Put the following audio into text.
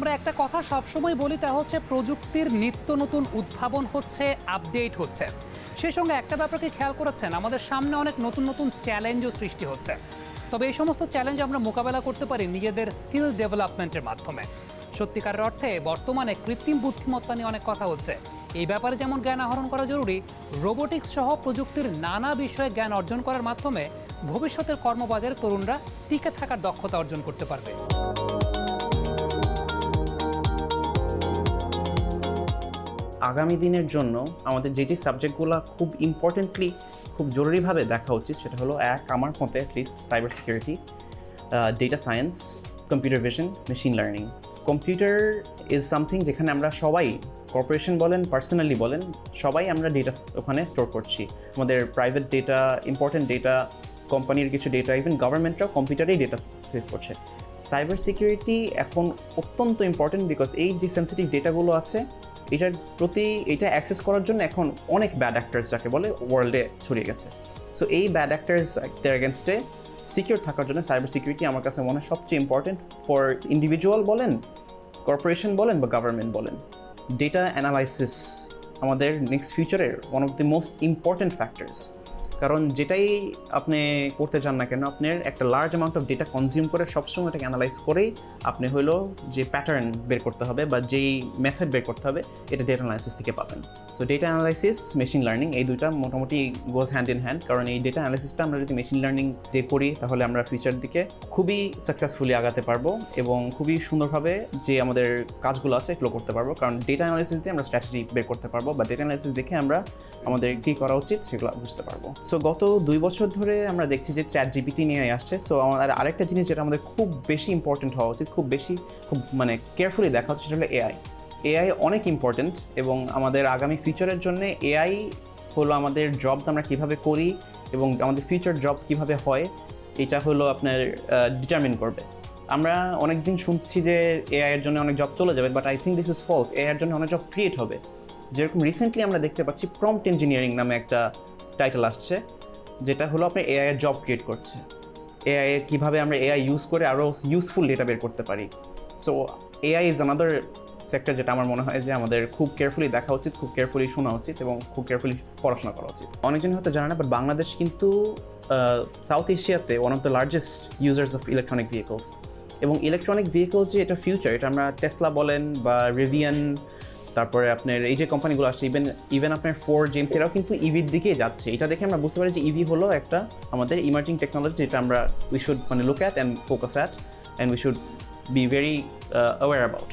আমরা একটা কথা সবসময় বলি, তা হচ্ছে প্রযুক্তির নিত্য নতুন উদ্ভাবন হচ্ছে আপডেট হচ্ছে। সেই সঙ্গে একটা ব্যাপারকে খেয়াল করেছেন? আমাদের সামনে অনেক নতুন নতুন চ্যালেঞ্জও সৃষ্টি হচ্ছে। তবে এই সমস্ত চ্যালেঞ্জ আমরা মোকাবেলা করতে পারি নিজেদের স্কিল ডেভেলপমেন্টের মাধ্যমে। সত্যিকারের অর্থে বর্তমানে কৃত্রিম বুদ্ধিমত্তা নিয়ে অনেক কথা হচ্ছে। এই ব্যাপারে যেমন জ্ঞান আহরণ করা জরুরি, রোবোটিক্স সহ প্রযুক্তির নানা বিষয়ে জ্ঞান অর্জন করার মাধ্যমে ভবিষ্যতের কর্মবাজারে তরুণরা টিকে থাকার দক্ষতা অর্জন করতে পারবে। আগামী দিনের জন্য আমাদের যে যে সাবজেক্টগুলো খুব ইম্পর্টেন্টলি খুব জরুরিভাবে দেখা উচিত সেটা হলো এক, আমার মতে at least cyber security data science computer vision machine learning computer is something যেখানে আমরা সবাই কর্পোরেশন বলেন পার্সোনালি বলেন, সবাই আমরা ডেটা ওখানে স্টোর করছি। আমাদের প্রাইভেট ডেটা ইম্পর্টেন্ট ডেটা কোম্পানির কিছু ডেটা ইভেন গভর্নমেন্টরাও কম্পিউটারেই ডেটা সেভ করছে। সাইবার সিকিউরিটি এখন অত্যন্ত ইম্পর্টেন্ট বিকজ এই যে সেন্সিটিভ ডেটাগুলো আছে, এটার প্রতি, এটা অ্যাক্সেস করার জন্য এখন অনেক ব্যাড অ্যাক্টার্স যাকে বলে ওয়ার্ল্ডে ছড়িয়ে গেছে। সো এই ব্যাড অ্যাক্টার্স দের এগেনস্টে সিকিউর থাকার জন্য সাইবার সিকিউরিটি আমার কাছে মনে হয় সবচেয়ে ইম্পর্টেন্ট ফর ইন্ডিভিজুয়াল বলেন কর্পোরেশন বলেন বা গভর্নমেন্ট বলেন। ডেটা অ্যানালাইসিস আমাদের next ফিউচারের one of the most important factors কারণ যেটাই আপনি করতে চান না কেন, আপনার একটা large amount of data consume করে সবসময় এটাকে অ্যানালাইজ করেই আপনি হলো যে প্যাটার্ন বের করতে হবে বা যেই মেথড বের করতে হবে, এটা ডেটা অ্যানালাইসিস থেকে পাবেন। So data analysis machine learning এই দুইটা মোটামুটি গোজ হ্যান্ড ইন হ্যান্ড কারণ এই ডেটা অ্যানালাইসিসটা আমরা যদি মেশিন লার্নিং দিয়ে করি, তাহলে আমরা ফিউচার দিকে খুবই সাকসেসফুলি আগাতে পারব এবং খুবই সুন্দরভাবে যে আমাদের কাজগুলো আছে, এগুলো করতে পারব। কারণ ডেটা অ্যানালাইসিস দিয়ে আমরা স্ট্র্যাটেজি বের করতে পারব বা ডেটা অ্যানালাইসিস দেখে আমরা আমাদের কী করা উচিত, সেগুলো বুঝতে পারব। সো গত দুই বছর ধরে আমরা দেখছি যে চ্যাট জিপিটি নিয়ে আসছে। সো আমাদের আরেকটা জিনিস যেটা আমাদের খুব বেশি ইম্পর্টেন্ট হওয়া উচিত, খুব বেশি, খুব মানে কেয়ারফুলি দেখা হচ্ছে সেটা হলো এআই এআই অনেক ইম্পর্টেন্ট এবং আমাদের আগামী ফিউচারের জন্য এআই হলো আমাদের জবস আমরা কীভাবে করি এবং আমাদের ফিউচার জবস কীভাবে হয়, এটা হলো আপনার ডিটারমিন করবে। আমরা অনেকদিন শুনছি যে এআই এর জন্য অনেক জব চলে যাবে but I think this is false AI এর জন্য অনেক জব ক্রিয়েট হবে। যেরকম রিসেন্টলি আমরা দেখতে পাচ্ছি প্রম্পট ইঞ্জিনিয়ারিং নামে একটা টাইটেল আসছে, যেটা হলো আপনার এআই এর জব ক্রিয়েট করছে। এআই কীভাবে আমরা এআই ইউজ করে আরও ইউজফুল ডেটা বের করতে পারি। So AI is another sector যেটা আমার মনে হয় যে আমাদের খুব কেয়ারফুলি দেখা উচিত, খুব কেয়ারফুলি শোনা উচিত এবং খুব কেয়ারফুলি পড়াশোনা করা উচিত। অনেকজন হয়তো জানে না বাট বাংলাদেশ কিন্তু সাউথ এশিয়াতে one of the largest users of electronic vehicles এবং ইলেকট্রনিক ভেহিকল যে এটা ফিউচার এটা আমরা টেসলা বলেন বা রিভিয়ান তারপরে আপনার এই যে কোম্পানিগুলো আসছে ইভেন ইভেন আপনার ফোর জেমস এরাও কিন্তু ইভির দিকেই যাচ্ছে। এটা দেখে আমরা বুঝতে পারি যে ইভি হলো একটা আমাদের ইমার্জিং টেকনোলজি যেটা আমরা উই শুড মানে look at and focus at and we should be very aware about